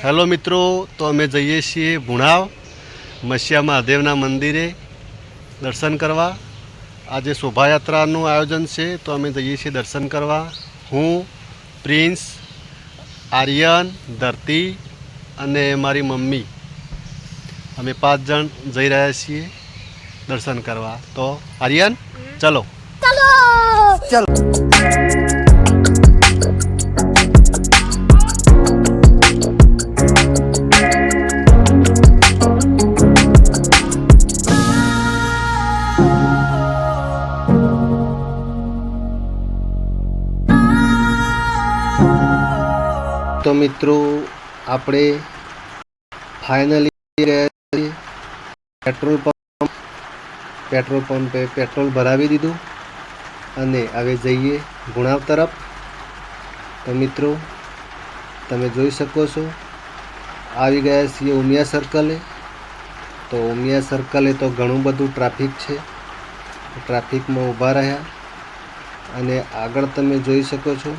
Hello મિત્રો તો અમે જઈએ છીએ ભુણાવ મસિયા મહાદેવના મંદિરે દર્શન કરવા. આજે શોભાયાત્રાનું આયોજન છે તો અમે જઈએ છીએ દર્શન કરવા. હું પ્રિન્સ આર્યન ધરતી અને મારી મમ્મી. અમે પાંચ જણ જઈ રહ્યા છીએ દર્શન કરવા. તો આર્યન ચલો. તો મિત્રો, આપણે ફાઇનલી પેટ્રોલ પંપ પેટ્રોલ પંપે પેટ્રોલ ભરાવી દીધું અને હવે જઈએ ગુણાવ તરફ. તો મિત્રો, તમે જોઈ શકો છો, આવી ગયા છીએ ઉમિયા સર્કલે તો ઉમિયા સર્કલે તો ઘણું બધું ટ્રાફિક છે. ટ્રાફિકમાં ઊભા રહ્યા. અને આગળ તમે જોઈ શકો છો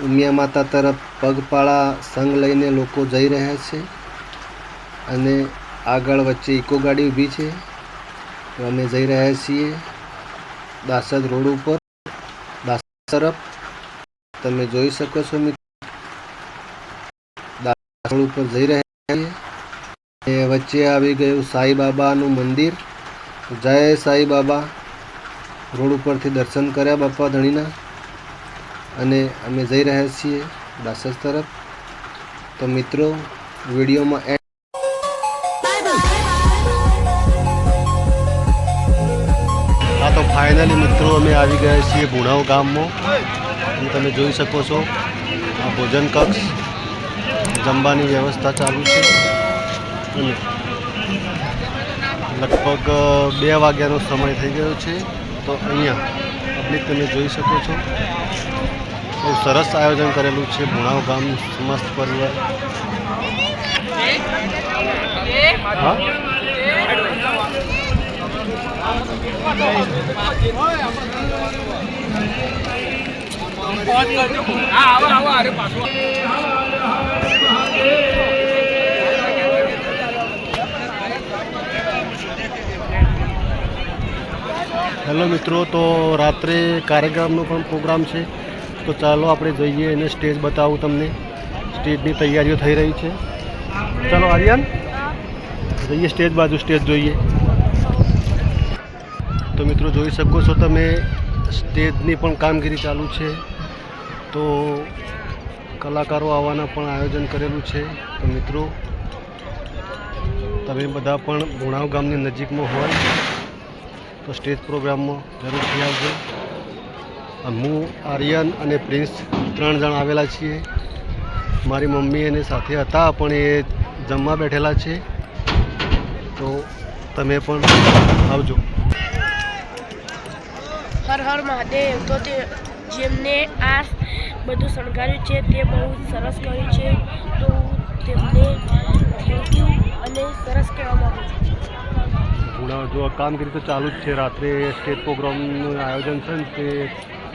ઉમિયા માતા તરફ પગપાળા સંઘ લઈને લોકો જઈ રહ્યા છે અને આગળ વચ્ચે ઇકો ગાડી ઊભી છે. અમે જઈ રહ્યા છીએ દાસદ રોડ ઉપર. દાસદ તરફ તમે જોઈ શકો છો મિત્રો. રોડ ઉપર જઈ રહ્યા છીએ. વચ્ચે આવી ગયું સાંઈબાબાનું મંદિર. જય સાંઈબાબા રોડ ઉપરથી દર્શન કર્યા બાપા ધણીના. અને અમે જઈ રહ્યા છીએ દાસસ તરફ. તો મિત્રો, વિડીયોમાં હા, તો ફાઇનલી મિત્રો, અમે આવી ગયા છીએ ભુણાવ ગામમાં. તમે જોઈ શકો છો, આ ભોજન કક્ષ, જમવાની વ્યવસ્થા ચાલુ છે. લગભગ બે વાગ્યાનો સમય થઈ ગયો છે. તો અહીંયા પબ્લિક તમે જોઈ શકો છો. બહુ સરસ આયોજન કરેલું છે. ભુણાવ ગામ સમસ્ત પરિવાર. હા? હેલો મિત્રો, તો રાત્રે કાર્યક્રમનો પણ પ્રોગ્રામ છે. તો ચાલો આપણે જઈએ અને સ્ટેજ બતાવું તમને. સ્ટેજની તૈયારીઓ થઈ રહી છે. ચાલો, આર્યન. જઈએ સ્ટેજ બાજુ, સ્ટેજ જોઈએ. તો મિત્રો, જોઈ શકો છો તમે, સ્ટેજની પણ કામગીરી ચાલુ છે. તો કલાકારો આવવાના પણ આયોજન કરેલું છે. તો મિત્રો, તમે બધા પણ ગુણાવ ગામની નજીકમાં હોય તો સ્ટેજ પ્રોગ્રામમાં જરૂરથી આવજો. હું આર્યન અને પ્રિન્સ ત્રણ જણ આવેલા છીએ. મારી મમ્મી એને સાથે હતા પણ એ જમવા બેઠેલા છે. તો તમે પણ આવજો. હર હર મહાદેવ. તો તે જેમને આ બધું શણગાર્યું છે તે બહુ સરસ કર્યું છે. તો હું તેમને થેન્ક યુ અને સરસ કહેવા માગું છું. જો આ કામગીરી તો ચાલુ જ છે. રાત્રે સ્ટેજ પ્રોગ્રામનું આયોજન છે ને તે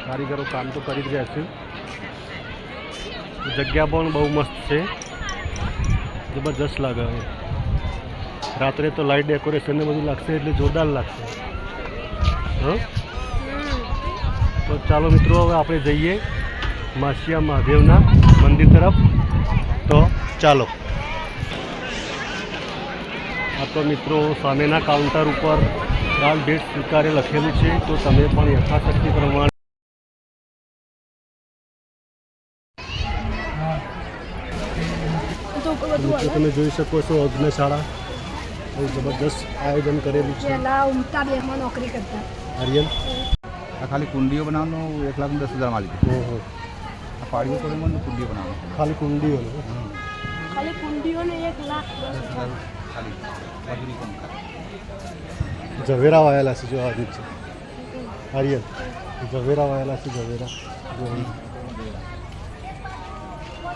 કારીગરો કામ તો કરી જ રહ્યા છે. જગ્યા પણ બહુ મસ્ત છે. જબરજસ્ત લાગે રાત્રે તો લાઇટ ડેકોરેશન ને બધું લાગશે એટલે જોરદાર લાગશે. હા? તો ચાલો મિત્રો, હવે આપણે જઈએ માસિયા મહાદેવના મંદિર તરફ. તો ચાલો. આ તો મિત્રો સામેના કાઉન્ટર ઉપર દાલ ભેટ સ્વીકારે લખેલું છે. તો તમે પણ યથાશક્તિ પ્રમાણે તો તમે જોઈ શકો છો અગ્નશાળા. બહુ જબરદસ્ત આયોજન કરેલું છે. નોકરી કરતા. આર્યન? આ ખાલી કુંડીઓ બનાવવાનો એક લાખ દસ હજારમાં લીધી ઓહો. આ પાડીઓ મને કુંડીઓ બનાવવાનું. ખાલી કુંડીઓ ખાલી કુંડીઓને એક લાખ દસ હજાર. ખાલી ઝવેરા વાયેલા છે જો આજે છે. આર્યન ઝવેરા વાયેલા છે ઝવેરા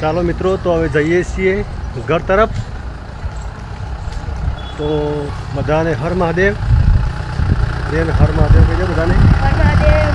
ચાલો મિત્રો, તો હવે જઈએ છીએ ઘર તરફ. તો બધાને હર મહાદેવ. બેન, હર મહાદેવ કહેજો બધાને. હર